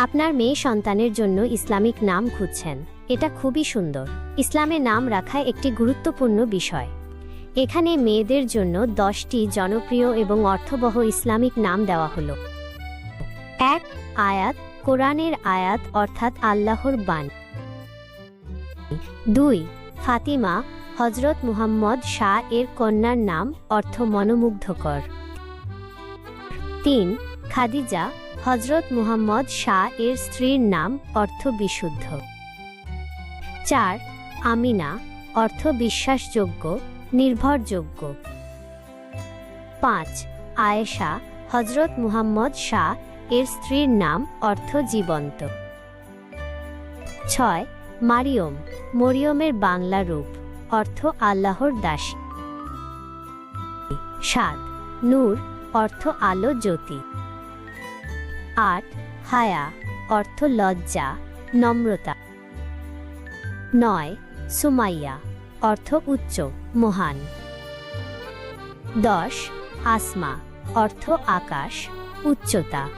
আপনার মেয়ে সন্তানের জন্য ইসলামিক নাম খুঁজছেন। এটা খুবই সুন্দর। ইসলামে নাম রাখা একটি গুরুত্বপূর্ণ বিষয়। এখানে মেয়েদের জন্য দশটি জনপ্রিয় এবং অর্থবহ ইসলামিক নাম দেওয়া হলো। এক, আয়াত, কোরআনের আয়াত অর্থাৎ আল্লাহর বান দুই, ফাতিমা হজরত মুহাম্মদ শাহ এর কন্যার নাম অর্থ মনোমুগ্ধকর। তিন, খাদিজা হজরত মুহাম্মদ শাহ এর স্ত্রীর নাম অর্থ বিশুদ্ধ। চার, আমিনা, অর্থ বিশ্বাসযোগ্য, নির্ভরযোগ্য। পাঁচ, আয়েশা হজরত মুহাম্মদ শাহ এর স্ত্রীর নাম অর্থ জীবন্ত। ছয়, মারিয়ম, মরিয়মের বাংলা রূপ, অর্থ আল্লাহর দাসী। সাত, নূর, অর্থ আলো জ্যোতি। আট, হায়া, অর্থ লজ্জা, নম্রতা। নয়, সুমাইয়া, অর্থ উচ্চ, মহান। দশ, আসমা, অর্থ আকাশ, উচ্চতা।